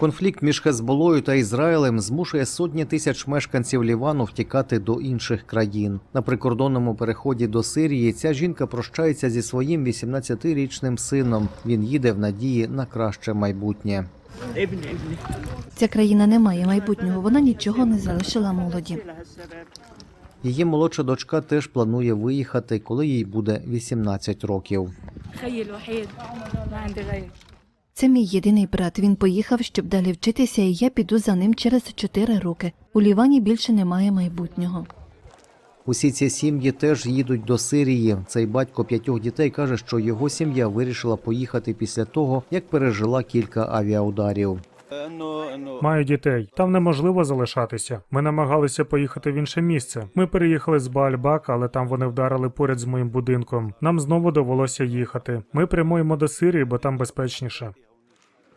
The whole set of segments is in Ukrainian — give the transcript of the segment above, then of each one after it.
Конфлікт між Хезболою та Ізраїлем змушує сотні тисяч мешканців Лівану втікати до інших країн. На прикордонному переході до Сирії ця жінка прощається зі своїм 18-річним сином. Він їде в надії на краще майбутнє. Ця країна не має майбутнього, вона нічого не залишила молоді. Її молодша дочка теж планує виїхати, коли їй буде 18 років. Це мій єдиний брат. Він поїхав, щоб далі вчитися, і я піду за ним через чотири роки. У Лівані більше немає майбутнього. Усі ці сім'ї теж їдуть до Сирії. Цей батько п'ятьох дітей каже, що його сім'я вирішила поїхати після того, як пережила кілька авіаударів. Маю дітей. Там неможливо залишатися. Ми намагалися поїхати в інше місце. Ми переїхали з Баальбака, але там вони вдарили поряд з моїм будинком. Нам знову довелося їхати. Ми прямуємо до Сирії, бо там безпечніше.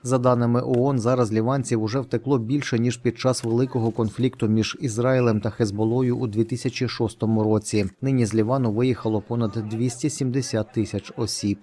За даними ООН, зараз ліванців уже втекло більше ніж під час великого конфлікту між Ізраїлем та Хезболою у 2006 році. Нині з Лівану виїхало понад 270 тисяч осіб.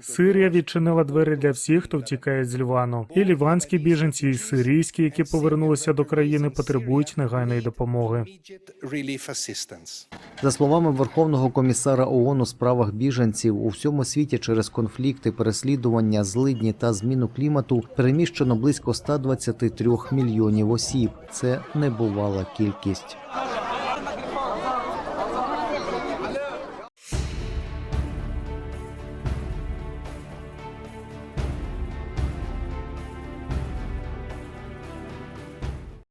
Сирія відчинила двері для всіх, хто втікає з Лівану. І ліванські біженці, і сирійські, які повернулися до країни, потребують негайної допомоги. immediate relief. За словами Верховного комісара ООН у справах біженців, у всьому світі через конфлікти, переслідування, злидні та зміну клімату переміщено близько 123 мільйонів осіб. Це небувала кількість.